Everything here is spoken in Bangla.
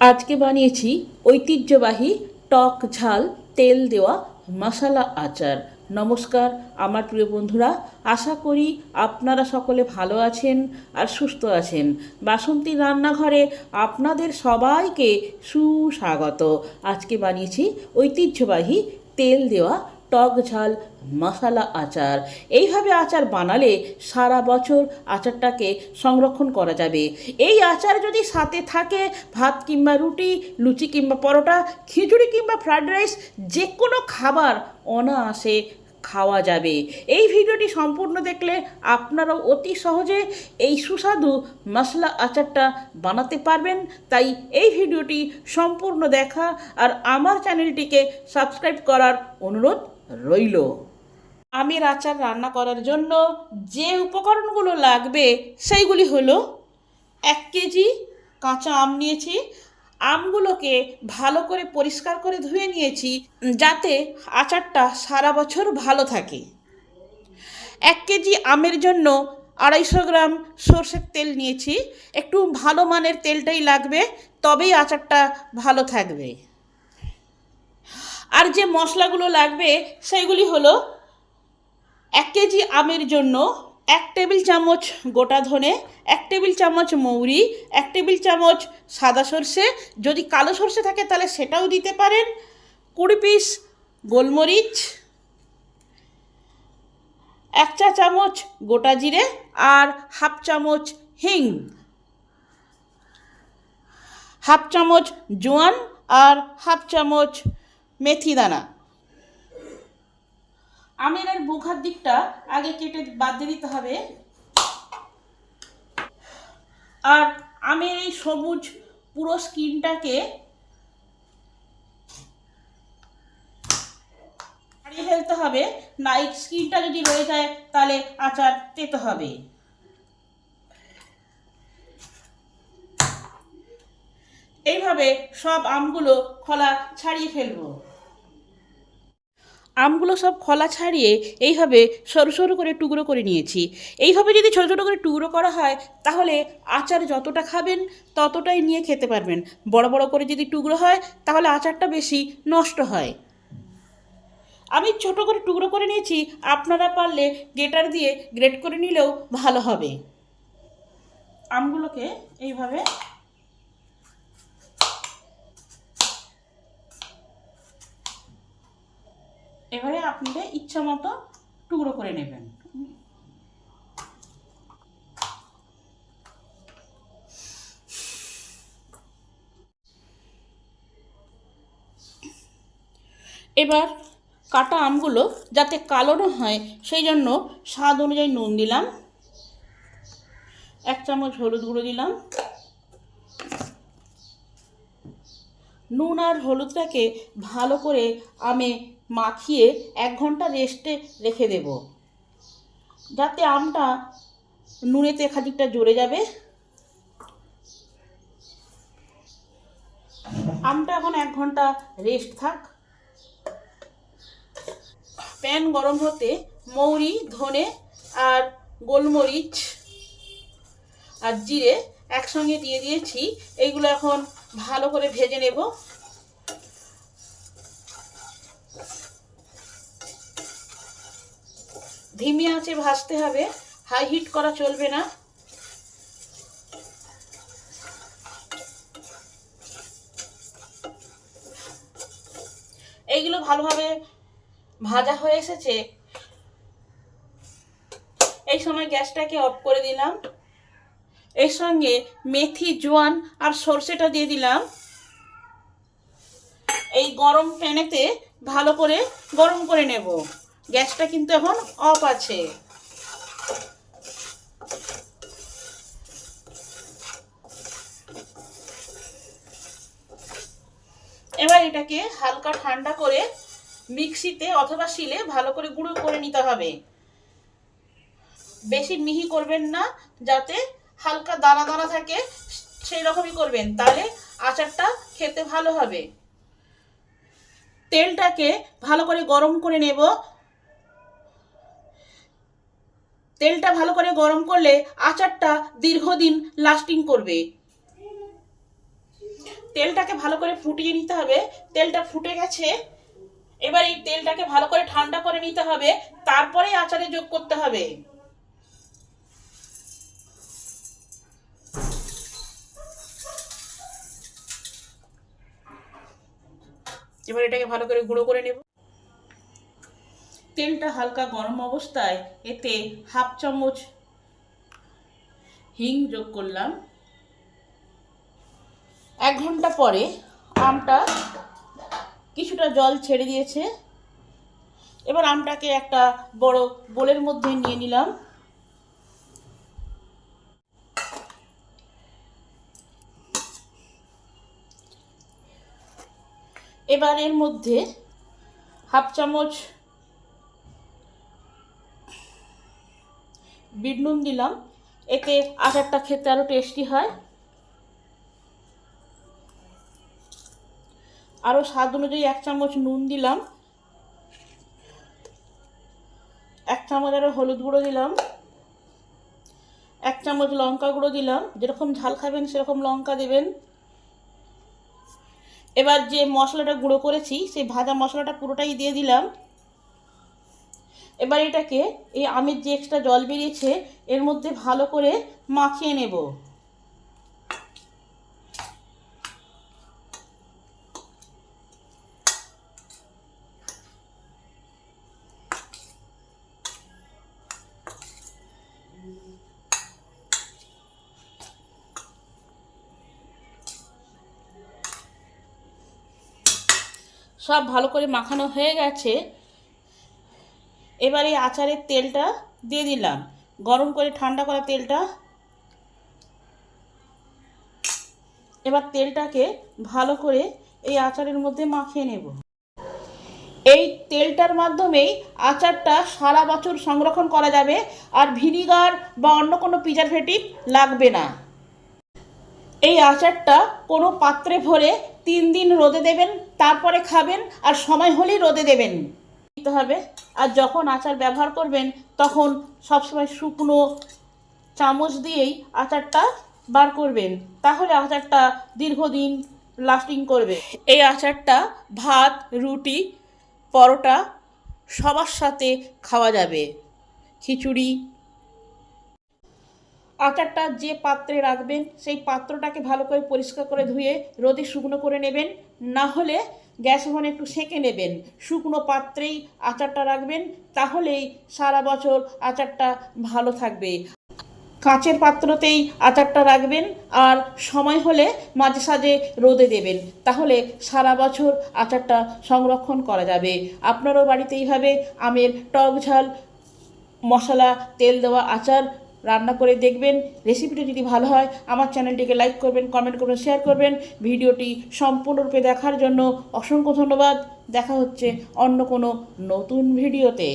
আজকে বানিয়েছি ঐতিহ্যবাহী টক ঝাল, তেল দেওয়া মশালা আচার। নমস্কার, আমার প্রিয় বন্ধুরা, আশা করি আপনারা সকলে ভালো আছেন আর সুস্থ আছেন। বাসন্তী রান্নাঘরে আপনাদের সবাইকে সুস্বাগত। আজকে বানিয়েছি ঐতিহ্যবাহী তেল দেওয়া টক ঝাল, মশালা আচার। এইভাবে আচার বানালে সারা বছর আচারটাকে সংরক্ষণ করা যাবে। এই আচার যদি সাথে থাকে, ভাত কিংবা রুটি, লুচি কিংবা পরোটা, খিচুড়ি কিংবা ফ্রায়েড রাইস যে কোনো খাবার অনায়াসে খাওয়া যাবে। এই ভিডিওটি সম্পূর্ণ দেখলে আপনারাও অতি সহজে এই সুস্বাদু মশলা আচারটা বানাতে পারবেন। তাই এই ভিডিওটি সম্পূর্ণ দেখা আর আমার চ্যানেলটিকে সাবস্ক্রাইব করার অনুরোধ রইল। আমের আচার রান্না করার জন্য যে উপকরণগুলো লাগবে সেইগুলি হলো এক কেজি কাঁচা আম নিয়েছি, আমগুলোকে ভালো করে পরিষ্কার করে ধুয়ে নিয়েছি যাতে আচারটা সারা বছর ভালো থাকে। এক কেজি আমের জন্য আড়াইশো গ্রাম সর্ষের তেল নিয়েছি, একটু ভালো মানের তেলটাই লাগবে, তবেই আচারটা ভালো থাকবে। আর যে মশলাগুলো লাগবে সেইগুলি হলো এক কেজি আমের জন্য এক টেবিল চামচ গোটা ধনে, এক টেবিল চামচ মৌরি, এক টেবিল চামচ সাদা সর্ষে। যদি কালো সর্ষে থাকে তাহলে সেটাও দিতে পারেন। কুড়ি পিস গোলমরিচ, এক চা চামচ গোটা জিরে আর হাফ চামচ হিং। হাফ চামচ জোয়ান আর হাফ চামচ মেথি দানা আমের আর বোখার দিকটা আগে কেটে বাদ দিয়ে দিতে হবে। আর আমের এই সবুজ পুরো স্কিনটাকে ছাড়িয়ে ফেলতে হবে। না এই স্কিনটা যদি রয়ে যায়, তাহলে আচার তেতে হবে। এইভাবে সব আমগুলো খোলা ছাড়িয়ে ফেলব। আমগুলো সব খোলা ছাড়িয়ে এইভাবে সরু সরু করে টুকরো করে নিয়েছি। এইভাবে যদি ছোটো ছোটো করে টুকরো করা হয়, তাহলে আচার যতটা খাবেন, ততটাই নিয়ে খেতে পারবেন। বড় বড় করে যদি টুকরো হয়, তাহলে আচারটা বেশি নষ্ট হয়। আমি ছোট করে টুকরো করে নিয়েছি, আপনারা পারলে গ্রেটার দিয়ে গ্রেট করে নিলেও ভালো হবে। আমগুলোকে এইভাবে এবারে আপনাদের ইচ্ছা মতো টুকরো করে নেবেন। এবার কাটা আমগুলো যাতে কালো না হয়, সেই জন্য স্বাদ অনুযায়ী নুন দিলাম। এক চামচ হলুদ গুঁড়ো দিলাম। নুন আর হলুদটাকে ভালো করে আমে মাখিয়ে এক ঘণ্টা রেস্টে রেখে দেব। যাতে আমটা নুনেতে খানিকটা জড়ে যাবে। আমটা এখন এক ঘণ্টা রেস্ট থাক। প্যান গরম হতে মৌরি, ধনে আর গোলমরিচ আর জিরে একসঙ্গে দিয়ে দিয়েছি। এইগুলো এখন ভালো করে ভেজে নেব। ধিমি আঁচে ভাজতে হবে। হাই হিট করা চলবে না। এইগুলো ভালোভাবে ভাজা হয়ে এসেছে। এই সময় গ্যাসটাকে অফ করে দিলাম। এর সঙ্গে মেথি, জোয়ান আর সর্ষেটা দিয়ে দিলাম। এই গরম প্যানেতে ভালো করে গরম করে নেব। গ্যাসটা কিন্তু এখন অফ আছে। এবার এটাকে হালকা ঠান্ডা করে মিক্সিতে অথবা শিলে ভালো করে গুঁড়ো করে নিতে হবে। বেশি মিহি করবেন না, যাতে হালকা দানা দানা থাকে, সেই রকমই করবেন, তাহলে আচারটা খেতে ভালো হবে। তেলটাকে ভালো করে গরম করে নেব তেলটা ভালো করে গরম করলে আচারটা দীর্ঘদিন লাস্টিং করবে। তেলটাকে ভালো করে ফুটিয়ে নিতে হবে। তেলটা ফুটে গেছে। এবার এই তেলটাকে ভালো করে ঠান্ডা করে নিতে হবে। তারপরে আচারে যোগ করতে হবে। এবার এটাকে ভালো করে গুঁড়ো করে নেব। তেলটা হালকা গরম অবস্থায় এতে হাফ চামচ হিং যোগ করলাম। এক ঘণ্টা পরে আমটা কিছুটা জল ছেড়ে দিয়েছে। এবার আমটাকে একটা বড় বোলের মধ্যে নিয়ে নিলাম। এবার এর মধ্যে হাফ চামচ বিট নুন দিলাম। এতে আচারটা খেতে আরও টেস্টি হয়। আরও স্বাদ অনুযায়ী এক চামচ নুন দিলাম। এক চামচ আরও হলুদ গুঁড়ো দিলাম। এক চামচ লঙ্কা গুঁড়ো দিলাম। যেরকম ঝাল খাবেন, সেরকম লঙ্কা দেবেন। এবার যে মশলাটা গুঁড়ো করেছি, সেই ভাজা মশলাটা পুরোটাই দিয়ে দিলাম। এবার এটাকে এই আমের যে এক্সট্রা জল বেরিয়েছে, এর মধ্যে ভালো করে মাখিয়ে নেব। সব ভালো করে মাখানো হয়ে গেছে। এবার এই আচারের তেলটা দিয়ে দিলাম। গরম করে ঠান্ডা করা তেলটা। এবার তেলটাকে ভালো করে এই আচারের মধ্যে মাখিয়ে নেব। এই তেলটার মাধ্যমেই আচারটা সারা বছর সংরক্ষণ করা যাবে আর ভিনিগার বা অন্য কোনো প্রিজারভেটিভ লাগবে না। এই আচারটা কোনো পাত্রে ভরে তিন দিন রোদে দেবেন, তারপরে খাবেন আর সময় হলেই রোদে দেবেন। দিতে হবে। আর যখন আচার ব্যবহার করবেন, তখন সবসময় শুকনো চামচ দিয়েই আচারটা বার করবেন। তাহলে আচারটা দীর্ঘদিন লাস্টিং করবে। এই আচারটা ভাত, রুটি, পরোটা সবার সাথে খাওয়া যাবে। খিচুড়ি। আচারটা যে পাত্রে রাখবেন, সেই পাত্রটাকে ভালো করে পরিষ্কার করে ধুয়ে রোদে শুকনো করে নেবেন। না হলে গ্যাস ওভেনে একটু সেঁকে নেবেন। শুকনো পাত্রেই আচারটা রাখবেন, তাহলেই সারা বছর আচারটা ভালো থাকবে। কাঁচের পাত্রতেই আচারটা রাখবেন, আর সময় হলে মাঝে সাঝে রোদে দেবেন, তাহলে সারা বছর আচারটা সংরক্ষণ করা যাবে। আপনারও বাড়িতে এইভাবে আমের টক ঝাল, মশলা, তেল দেওয়া আচার রান্না করে দেখবেন রেসিপিটি যদি ভালো হয়, আমার চ্যানেলটিকে লাইক করবেন কমেন্ট করবেন শেয়ার করবেন। ভিডিওটি সম্পূর্ণরূপে দেখার জন্য অসংখ্য ধন্যবাদ। দেখা হচ্ছে অন্য কোনো নতুন ভিডিওতে